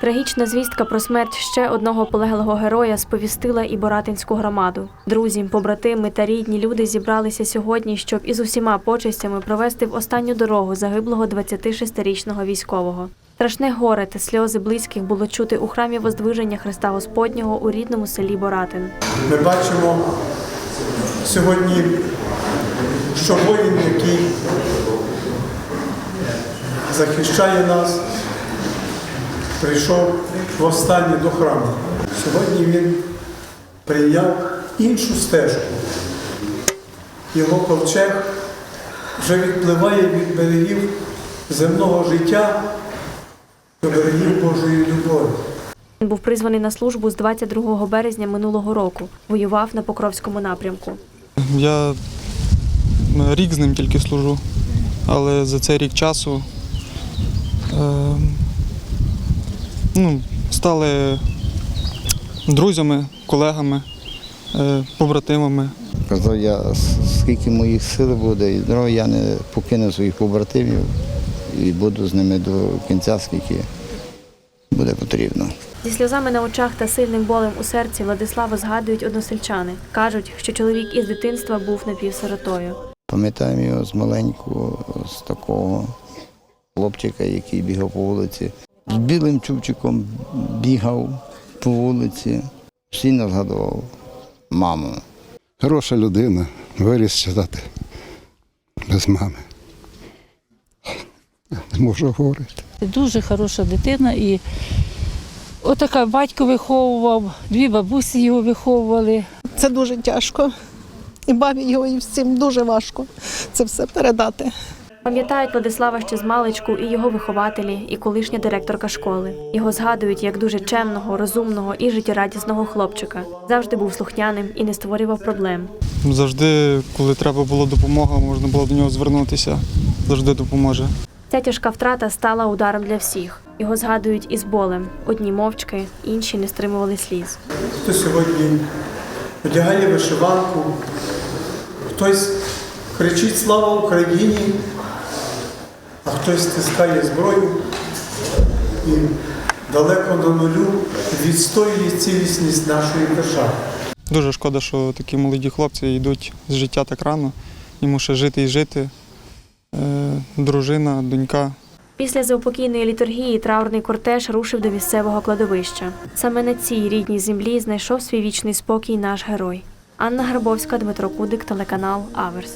Трагічна звістка про смерть ще одного полеглого героя сповістила і Боратинську громаду. Друзі, побратими та рідні люди зібралися сьогодні, щоб із усіма почестями провести в останню дорогу загиблого 26-річного військового. Страшне горе та сльози близьких було чути у храмі Воздвиження Христа Господнього у рідному селі Боратин. Ми бачимо сьогодні, що воїн, який захищає нас, прийшов востаннє до храму. Сьогодні він прийняв іншу стежку. Його ковчег вже відпливає від берегів земного життя до берегів Божої любові. Він був призваний на службу з 22 березня минулого року. Воював на Покровському напрямку. Я рік з ним тільки служу, але за цей рік часу е, ну, стали друзями, колегами, е, побратимами. Казав я, скільки моїх сил буде і здоров'я, я не покину своїх побратимів і буду з ними до кінця, скільки буде потрібно. Зі сльозами на очах та сильним болем у серці Владислава згадують односельчани. Кажуть, що чоловік із дитинства був напівсиротою. Пам'ятаємо його з маленького, з такого хлопчика, який бігав по вулиці. З білим чубчиком бігав по вулиці, постійно згадував маму. Хороша людина, виріс читати без мами. Не можу говорити. Дуже хороша дитина і отака батько виховував, дві бабусі його виховували. Це дуже тяжко. І бабі його і всім дуже важко це все передати. Пам'ятають Владислава ще з маличку і його вихователі, і колишня директорка школи. Його згадують як дуже чемного, розумного і життєрадісного хлопчика. Завжди був слухняним і не створював проблем. Завжди, коли треба була допомога, можна було до нього звернутися. Завжди допоможе. Ця тяжка втрата стала ударом для всіх. Його згадують із болем. Одні мовчки, інші не стримували сліз. Хто сьогодні одягає вишиванку, хтось кричить Слава Україні, хтось стискає зброю і далеко до нулю відстоює цілісність нашої держави. Дуже шкода, що такі молоді хлопці йдуть з життя так рано. Йому ще жити і жити. Е, дружина, донька. Після заупокійної літургії траурний кортеж рушив до місцевого кладовища. Саме на цій рідній землі знайшов свій вічний спокій наш герой. Анна Грабовська, Дмитро Кудик, телеканал Аверс.